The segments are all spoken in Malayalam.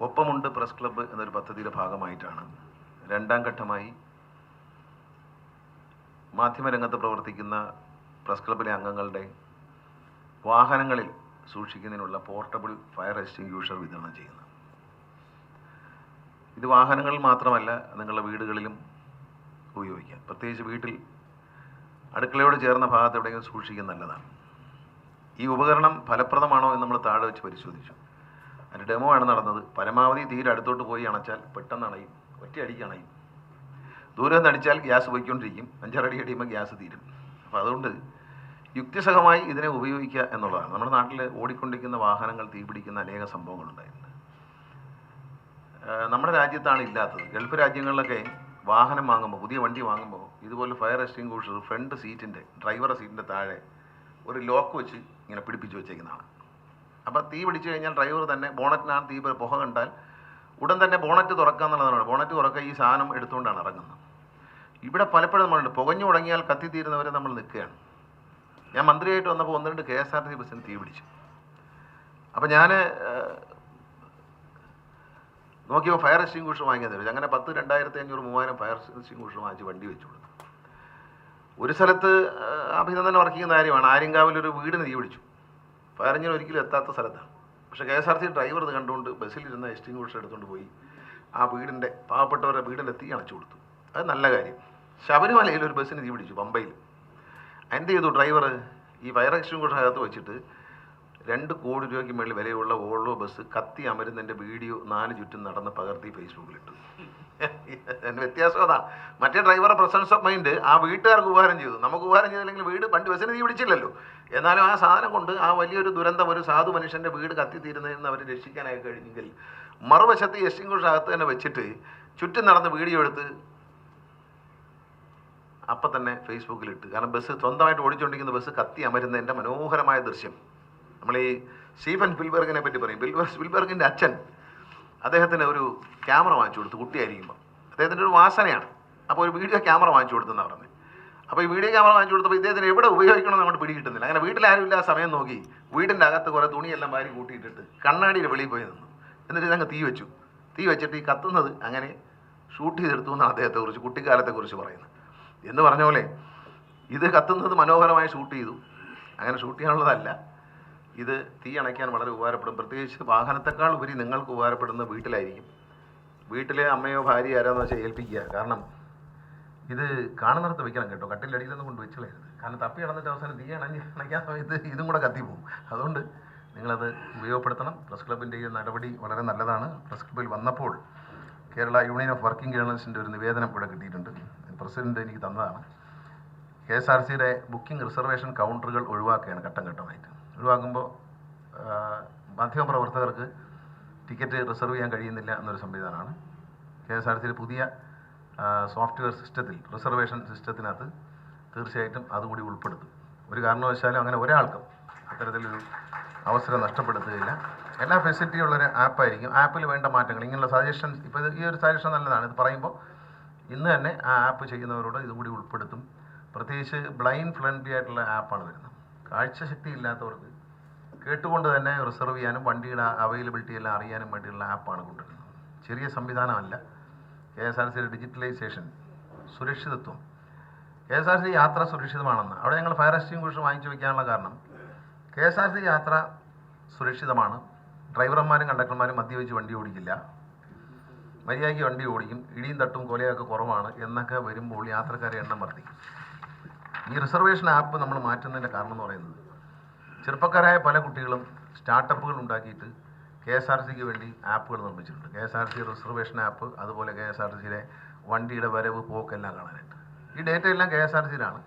ഒപ്പമുണ്ട് പ്രസ് ക്ലബ്ബ് എന്നൊരു പദ്ധതിയുടെ ഭാഗമായിട്ടാണ്. രണ്ടാം ഘട്ടമായി മാധ്യമരംഗത്ത് പ്രവർത്തിക്കുന്ന പ്രസ് ക്ലബ്ബിലെ അംഗങ്ങളുടെ വാഹനങ്ങളിൽ സൂക്ഷിക്കുന്നതിനുള്ള പോർട്ടബിൾ ഫയർ എക്സ്റ്റിങ്ക്യൂഷർ വിതരണം ചെയ്യുന്നു. ഇത് വാഹനങ്ങളിൽ മാത്രമല്ല നിങ്ങളുടെ വീടുകളിലും ഉപയോഗിക്കാം. പ്രത്യേകിച്ച് വീട്ടിൽ അടുക്കളയോട് ചേർന്ന ഭാഗത്ത് എവിടെയെങ്കിലും സൂക്ഷിക്കുന്നത് നല്ലതാണ്. ഈ ഉപകരണം ഫലപ്രദമാണോ എന്ന് നമ്മൾ താഴെ വെച്ച് പരിശോധിച്ചു. അതിന്റെ ഡെമോ ആണ് നടന്നത്. പരമാവധി തീരെ അടുത്തോട്ട് പോയി അണച്ചാൽ പെട്ടെന്ന് അണയും. ഒറ്റയടിക്ക് അണയും. ദൂരെ നിന്ന് അടിച്ചാൽ ഗ്യാസ് പോയിക്കൊണ്ടിരിക്കും. അഞ്ചാറടി അടിയുമ്പോൾ ഗ്യാസ് തീരും. അപ്പോൾ അതുകൊണ്ട് യുക്തിസഹമായി ഇതിനെ ഉപയോഗിക്കുക എന്നുള്ളതാണ്. നമ്മുടെ നാട്ടിൽ ഓടിക്കൊണ്ടിരിക്കുന്ന വാഹനങ്ങൾ തീപിടിക്കുന്ന അനേക സംഭവങ്ങളുണ്ടായിട്ടുണ്ട് നമ്മുടെ രാജ്യത്താണ് ഇല്ലാത്തത്. ഗൾഫ് രാജ്യങ്ങളിലൊക്കെ വാഹനം വാങ്ങുമ്പോൾ പുതിയ വണ്ടി വാങ്ങുമ്പോൾ ഇതുപോലെ ഫയർ എക്സ്റ്റിംഗ്വിഷർ ഫ്രണ്ട് സീറ്റിന്റെ ഡ്രൈവറുടെ സീറ്റിന്റെ താഴെ ഒരു ലോക്ക് വെച്ച് ഇങ്ങനെ പിടിപ്പിച്ച് വെച്ചേക്കുന്നതാണ്. അപ്പോൾ തീ പിടിച്ചു കഴിഞ്ഞാൽ ഡ്രൈവർ തന്നെ ബോണറ്റിനാണ് തീ പുക കണ്ടാൽ ഉടൻ തന്നെ ബോണറ്റ് തുറക്കുക എന്നുള്ളതാണ്. ബോണറ്റ് തുറക്കുക ഈ സാധനം എടുത്തുകൊണ്ടാണ് ഇറങ്ങുന്നത്. ഇവിടെ പലപ്പോഴും നമ്മളുണ്ട്. പുകഞ്ഞു തുടങ്ങിയാൽ കത്തിത്തീരുന്നവരെ നമ്മൾ നിൽക്കുകയാണ്. ഞാൻ മന്ത്രിയായിട്ട് വന്നപ്പോൾ ഒന്ന് രണ്ട് കെ എസ് ആർ ടി ബസ്സിന് തീ പിടിച്ചു. അപ്പോൾ ഞാൻ നോക്കിയപ്പോൾ ഫയർ എക്സ്റ്റിങ്കൂഷർ വാങ്ങിയാൽ തരും അങ്ങനെ പത്ത് രണ്ടായിരത്തി അഞ്ഞൂറ് മൂവായിരം ഫയർ എക്സ്റ്റിങ്കൂഷർ വാങ്ങിച്ച് വണ്ടി വെച്ചു കൊടുത്തു. ഒരു സ്ഥലത്ത് അഭിനന്ദനം വർക്കിക്കുന്ന കാര്യമാണ്. ആര്യങ്കാവിൽ ഒരു വീടിന് തീ പിടിച്ചു. ഫയർ എഞ്ചിൻ ഒരിക്കലും എത്താത്ത സ്ഥലത്താണ്. പക്ഷേ K S R C driver ഇത് കണ്ടുകൊണ്ട് ബസ്സിലിരുന്ന എക്സ്റ്റിങ്കൂഷർ എടുത്തുകൊണ്ട് പോയി ആ വീടിന്റെ പാവപ്പെട്ടവരുടെ വീടിലെത്തി അണച്ചു കൊടുത്തു. അത് നല്ല കാര്യം. ശബരിമലയിൽ ഒരു ബസ്സിന് തീ പിടിച്ചു പമ്പയിൽ. എന്ത് ചെയ്തു ഡ്രൈവർ? ഈ ഫയർ എക്സ്റ്റിങ്കൂഷർ അകത്ത് വെച്ചിട്ട് രണ്ട് കോടി രൂപയ്ക്ക് മേളിൽ വിലയുള്ള ഓൾവോ ബസ് കത്തി അമരുന്നതിന്റെ വീഡിയോ നാല് ചുറ്റും നടന്ന് പകർത്തി ഫേസ്ബുക്കിലിട്ടു. എന്റെ വ്യത്യാസം അതാ. മറ്റേ ഡ്രൈവറെ പ്രസൻസ് ഓഫ് മൈൻഡ് ആ വീട്ടുകാർക്ക് ഉപകാരം ചെയ്തു. നമുക്ക് ഉപകാരം ചെയ്തില്ലെങ്കിൽ വീട് വണ്ടി ബസ്സിന് തീ പിടിച്ചില്ലല്ലോ. എന്നാലും ആ സാധനം കൊണ്ട് ആ വലിയൊരു ദുരന്തം ഒരു സാധു മനുഷ്യന്റെ വീട് കത്തിത്തീരുന്നതിൽ നിന്ന് അവരെ രക്ഷിക്കാനായി കഴിഞ്ഞെങ്കിൽ മറുവശത്ത് എസ്റ്റിംഗ്വിഷ് അകത്ത് തന്നെ വെച്ചിട്ട് ചുറ്റും നടന്ന് വീഡിയോ എടുത്ത് അപ്പം തന്നെ ഫേസ്ബുക്കിലിട്ട് കാരണം ബസ് സ്വന്തമായിട്ട് ഓടിച്ചുകൊണ്ടിരിക്കുന്ന ബസ് കത്തി അമരുന്നതിന്റെ മനോഹരമായ ദൃശ്യം. നമ്മൾ ഈ സ്റ്റീഫൻ ബിൽബർഗിനെ പറ്റി പറയും. ബിൽബർ ബിൽബർഗിന്റെ അച്ഛൻ അദ്ദേഹത്തിന് ഒരു ക്യാമറ വാങ്ങിച്ചു കൊടുത്തു കുട്ടിയായിരിക്കുമ്പോൾ അദ്ദേഹത്തിന്റെ ഒരു വാസനയാണ്. അപ്പോൾ ഒരു വീഡിയോ ക്യാമറ വാങ്ങിച്ചു കൊടുത്തെന്ന് പറഞ്ഞു. അപ്പോൾ ഈ വീഡിയോ ക്യാമറ വാങ്ങിച്ചു കൊടുത്തപ്പോൾ ഇദ്ദേഹത്തിന് എവിടെ ഉപയോഗിക്കണം എന്ന് അങ്ങോട്ട് പിടികിട്ടുന്നില്ല. അങ്ങനെ വീട്ടിലാരും ഇല്ല സമയം നോക്കി വീടിന്റെ അകത്ത് കുറേ തുണിയെല്ലാം വാരി കൂട്ടിയിട്ടിട്ട് കണ്ണാടിയുടെ വെളിയിൽ പോയി നിന്നു. എന്നിട്ട് ഞങ്ങൾ തീ വെച്ചു. തീ വെച്ചിട്ട് ഈ കത്തുന്നത് അങ്ങനെ ഷൂട്ട് ചെയ്തെടുത്തു എന്നാണ് അദ്ദേഹത്തെക്കുറിച്ച് കുട്ടിക്കാലത്തെക്കുറിച്ച് പറയുന്നത്. എന്ന് പറഞ്ഞ പോലെ ഇത് കത്തുന്നത് മനോഹരമായി ഷൂട്ട് ചെയ്തു. അങ്ങനെ ഷൂട്ട് ചെയ്യാനുള്ളതല്ല. ഇത് തീ അണയ്ക്കാൻ വളരെ ഉപകാരപ്പെടും. പ്രത്യേകിച്ച് വാഹനത്തെക്കാൾ ഉപരി നിങ്ങൾക്ക് ഉപകാരപ്പെടുന്ന വീട്ടിലായിരിക്കും. വീട്ടിലെ അമ്മയോ ഭാര്യയോ ആരാന്ന് വെച്ചാൽ ഏൽപ്പിക്കുക. കാരണം ഇത് കാണുന്നിടത്ത് വെക്കണം കേട്ടോ. കട്ടിന്റെ അടിയിലൊന്നും കൊണ്ട് വെച്ചളയരുത്. കാരണം തപ്പി നടന്നിട്ട് അവസാനം തീ അണഞ്ഞ് അണയ്ക്കാൻ സമയത്ത് ഇതും കൂടെ കത്തിപ്പോവും അതുകൊണ്ട് നിങ്ങളത് ഉപയോഗപ്പെടുത്തണം. പ്രസ് ക്ലബിന്റെ ഈ നടപടി വളരെ നല്ലതാണ്. പ്രസ് ക്ലബിൽ വന്നപ്പോൾ കേരള യൂണിയൻ ഓഫ് വർക്കിംഗ് ജേർണലിസ്റ്റിന്റെ ഒരു നിവേദനം ഇവിടെ കിട്ടിയിട്ടുണ്ട്. പ്രസിഡന്റ് എനിക്ക് തന്നതാണ്. കെ എസ് ആർ സിയുടെ ബുക്കിംഗ് റിസർവേഷൻ കൗണ്ടറുകൾ ഒഴിവാക്കുകയാണ് ഘട്ടം ഘട്ടമായിട്ട്. ഒഴിവാക്കുമ്പോൾ മാധ്യമപ്രവർത്തകർക്ക് ടിക്കറ്റ് റിസർവ് ചെയ്യാൻ കഴിയുന്നില്ല എന്നൊരു സംവിധാനമാണ്. കെ എസ് ആർ സിയിൽ പുതിയ സോഫ്റ്റ്വെയർ സിസ്റ്റത്തിൽ റിസർവേഷൻ സിസ്റ്റത്തിനകത്ത് തീർച്ചയായിട്ടും അതുകൂടി ഉൾപ്പെടുത്തും. ഒരു കാരണവശാലും അങ്ങനെ ഒരാൾക്കും അത്തരത്തിലൊരു അവസരം നഷ്ടപ്പെടുത്തുകയില്ല. എല്ലാ ഫെസിലിറ്റിയും ഉള്ളൊരു ആപ്പായിരിക്കും. ആപ്പിൽ വേണ്ട മാറ്റങ്ങൾ ഇങ്ങനെയുള്ള സജഷൻസ് ഇപ്പോൾ ഈ ഒരു സജഷൻ നല്ലതാണ്. ഇത് പറയുമ്പോൾ ഇന്ന് തന്നെ ആ ആപ്പ് ചെയ്യുന്നവരോട് ഇതുകൂടി ഉൾപ്പെടുത്തും. പ്രത്യേകിച്ച് ബ്ലൈൻഡ് ഫ്രണ്ട്ലി ആയിട്ടുള്ള ആപ്പാണ് വരുന്നത്. കാഴ്ചശക്തി ഇല്ലാത്തവർക്ക് കേട്ടുകൊണ്ട് തന്നെ റിസർവ് ചെയ്യാനും വണ്ടിയുടെ അവൈലബിലിറ്റി എല്ലാം അറിയാനും വേണ്ടിയുള്ള ആപ്പാണ് കൊണ്ടുവരുന്നത്. ചെറിയ സംവിധാനമല്ല. കെ എസ് ആർ സിയുടെ ഡിജിറ്റലൈസേഷൻ സുരക്ഷിതത്വം. കെ എസ് ആർ സി യാത്ര സുരക്ഷിതമാണെന്ന്. അവിടെ ഞങ്ങൾ ഫയർ എക്സ്റ്റിങ്ക്വിഷർ വാങ്ങിച്ചു വയ്ക്കാനുള്ള കാരണം കെ എസ് ആർ സി യാത്ര സുരക്ഷിതമാണ്. ഡ്രൈവർമാരും കണ്ടക്ടർമാരും മദ്യപിച്ച് വണ്ടി ഓടിക്കില്ല. മര്യാദയ്ക്ക് വണ്ടി ഓടിക്കും. ഇടിയും തട്ടും കൊലയൊക്കെ കുറവാണ്. എന്നൊക്കെ വരുമ്പോൾ യാത്രക്കാരെ എണ്ണം വർദ്ധിക്കും. ഈ റിസർവേഷൻ ആപ്പ് നമ്മൾ മാറ്റുന്നതിന്റെ കാരണം എന്ന് പറയുന്നത് ചെറുപ്പക്കാരായ പല കുട്ടികളും സ്റ്റാർട്ടപ്പുകൾ ഉണ്ടാക്കിയിട്ട് കെ എസ് ആർ സിക്ക് വേണ്ടി ആപ്പുകൾ നിർമ്മിച്ചിട്ടുണ്ട്. K S R C reservation app അതുപോലെ കെ എസ് ആർ സിയിലെ വണ്ടിയുടെ വരവ് പോക്കെല്ലാം കാണാനായിട്ട്. ഈ ഡേറ്റ എല്ലാം കെ എസ് ആർ സിയിലാണ്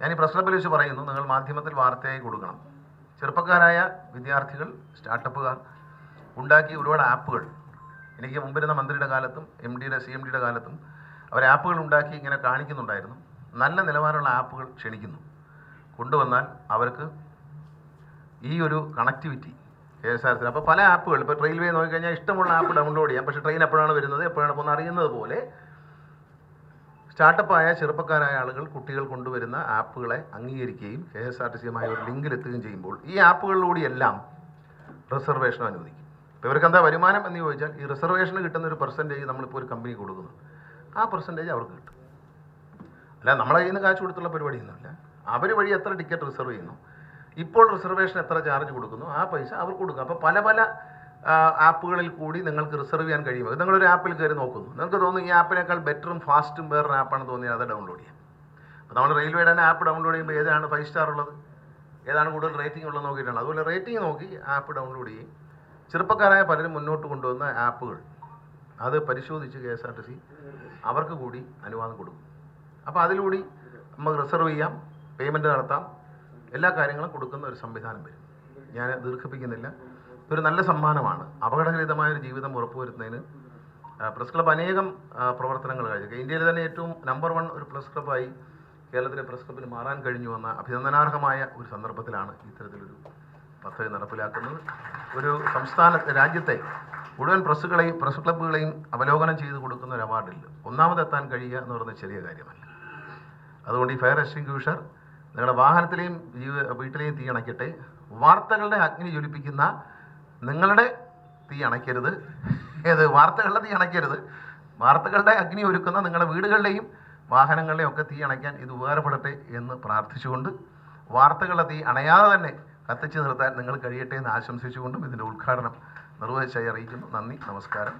ഞാൻ ഈ ക്ലബ്ബിൽ വെച്ച് പറയുന്നു നിങ്ങൾ മാധ്യമത്തിൽ വാർത്തയായി കൊടുക്കണം. ചെറുപ്പക്കാരായ വിദ്യാർത്ഥികൾ സ്റ്റാർട്ടപ്പുകാർ ഉണ്ടാക്കിയ ഒരുപാട് ആപ്പുകൾ എനിക്ക് മുമ്പിരുന്ന മന്ത്രിയുടെ കാലത്തും എം ഡിയുടെ സി എം ഡിയുടെ കാലത്തും അവർ ആപ്പുകൾ ഉണ്ടാക്കി ഇങ്ങനെ കാണിക്കുന്നുണ്ടായിരുന്നു. നല്ല നിലവാരമുള്ള ആപ്പുകൾ ക്ഷണിക്കുന്നു. കൊണ്ടുവന്നാൽ അവർക്ക് ഈ ഒരു connectivity K S R C അപ്പോൾ പല ആപ്പുകൾ ഇപ്പോൾ റെയിൽവേ നോക്കിക്കഴിഞ്ഞാൽ ഇഷ്ടമുള്ള ആപ്പ് ഡൗൺലോഡ് ചെയ്യാം. പക്ഷേ ട്രെയിൻ എപ്പോഴാണ് വരുന്നത്? എപ്പോഴാണ് പോകുന്നത്? അറിയുന്നത് പോലെ സ്റ്റാർട്ടപ്പായ ചെറുപ്പക്കാരായ ആളുകൾ കുട്ടികൾ കൊണ്ടുവരുന്ന ആപ്പുകളെ അംഗീകരിക്കുകയും കെ എസ് ആർ ടി സിയുമായി ഒരു ലിങ്കിലെത്തുകയും ചെയ്യുമ്പോൾ ഈ ആപ്പുകളിലൂടെയെല്ലാം റിസർവേഷൻ അനുവദിക്കും. ഇപ്പോൾ ഇവർക്ക് എന്താ വരുമാനം എന്ന് ചോദിച്ചാൽ ഈ റിസർവേഷന് കിട്ടുന്ന ഒരു പെർസെന്റേജ് നമ്മളിപ്പോൾ ഒരു കമ്പനി കൊടുക്കുന്നു ആ പെർസെന്റേജ് അവർക്ക് കിട്ടും. അല്ല നമ്മളെ കയ്യിൽ നിന്ന് കാശ് കൊടുത്തുള്ള പരിപാടിയൊന്നുമില്ല. അവർ വഴി എത്ര ടിക്കറ്റ് റിസർവ് ചെയ്യുന്നു? ഇപ്പോൾ റിസർവേഷൻ എത്ര ചാർജ് കൊടുക്കുന്നു? ആ പൈസ അവർക്ക് കൊടുക്കും. അപ്പോൾ പല പല ആപ്പുകളിൽ കൂടി നിങ്ങൾക്ക് റിസർവ് ചെയ്യാൻ കഴിയും. അത് നിങ്ങളൊരു ആപ്പിൽ കയറി നോക്കുന്നു. നിങ്ങൾക്ക് തോന്നുന്നു ഈ ആപ്പിനേക്കാൾ ബെറ്ററും ഫാസ്റ്റും വേറൊരു ആപ്പാണ് തോന്നിയാൽ അത് ഡൗൺലോഡ് ചെയ്യാം. അപ്പോൾ നമ്മൾ റെയിൽവേയുടെ തന്നെ ആപ്പ് ഡൗൺലോഡ് ചെയ്യുമ്പോൾ ഏതാണ് ഫൈവ് സ്റ്റാർ ഉള്ളത്? ഏതാണ് കൂടുതൽ റേറ്റിംഗ് ഉള്ളത് നോക്കിയിട്ടാണ്. അതുപോലെ റേറ്റിംഗ് നോക്കി ആപ്പ് ഡൗൺലോഡ് ചെയ്യും. ചെറുപ്പക്കാരായ പലരും മുന്നോട്ട് കൊണ്ടുവന്ന ആപ്പുകൾ. അത് പരിശോധിച്ച് K S R T C അവർക്ക് കൂടി അനുവാദം കൊടുക്കും. അപ്പോൾ അതിലൂടെ നമുക്ക് റിസർവ് ചെയ്യാം പേയ്മെന്റ് നടത്താം. എല്ലാ കാര്യങ്ങളും കൊടുക്കുന്ന ഒരു സംവിധാനം വരും. ഞാൻ ദീർഘിപ്പിക്കുന്നില്ല. ഇതൊരു നല്ല സമ്മാനമാണ്. അപകടരഹിതമായ ഒരു ജീവിതം ഉറപ്പുവരുത്തുന്നതിന് പ്രസ് ക്ലബ് അനേകം പ്രവർത്തനങ്ങൾ കഴിഞ്ഞു. ഇന്ത്യയിൽ തന്നെ ഏറ്റവും നമ്പർ വൺ ഒരു പ്രസ് ക്ലബ്ബായി കേരളത്തിലെ പ്രസ് ക്ലബ്ബിന് മാറാൻ കഴിഞ്ഞു എന്ന അഭിനന്ദനാർഹമായ ഒരു സന്ദർഭത്തിലാണ് ഇത്തരത്തിലൊരു പദ്ധതി നടപ്പിലാക്കുന്നത്. ഒരു സംസ്ഥാന രാജ്യത്തെ മുഴുവൻ പ്രസ്സുകളെയും പ്രസ് ക്ലബ്ബുകളെയും അവലോകനം ചെയ്ത് കൊടുക്കുന്ന ഒരു അവാർഡിൽ ഒന്നാമതെത്താൻ കഴിയുക എന്ന് പറയുന്നത് ചെറിയ കാര്യമല്ല. അതുകൊണ്ട് ഈ ഫയർ എക്സ്റ്റിങ്ക്യൂഷർ നിങ്ങളുടെ വാഹനത്തിലെയും ജീവ വീട്ടിലെയും തീ അണയ്ക്കട്ടെ. വാർത്തകളുടെ അഗ്നി ജ്വലിപ്പിക്കുന്ന നിങ്ങളുടെ തീ അണയ്ക്കരുത്. ഏത്? വാർത്തകളുടെ തീ അണയ്ക്കരുത്. വാർത്തകളുടെ അഗ്നി ഒരുക്കുന്ന നിങ്ങളുടെ വീടുകളുടെയും വാഹനങ്ങളുടെയും ഒക്കെ തീ അണയ്ക്കാൻ ഇത് ഉപകാരപ്പെടട്ടെ എന്ന് പ്രാർത്ഥിച്ചുകൊണ്ട് വാർത്തകളുടെ തീ അണയാതെ തന്നെ കത്തിച്ചു നിർത്താൻ നിങ്ങൾ കഴിയട്ടെ എന്ന് ആശംസിച്ചുകൊണ്ടും ഇതിന്റെ ഉദ്ഘാടനം നിർവഹിച്ചായി അറിയിക്കുന്നു. നന്ദി. നമസ്കാരം.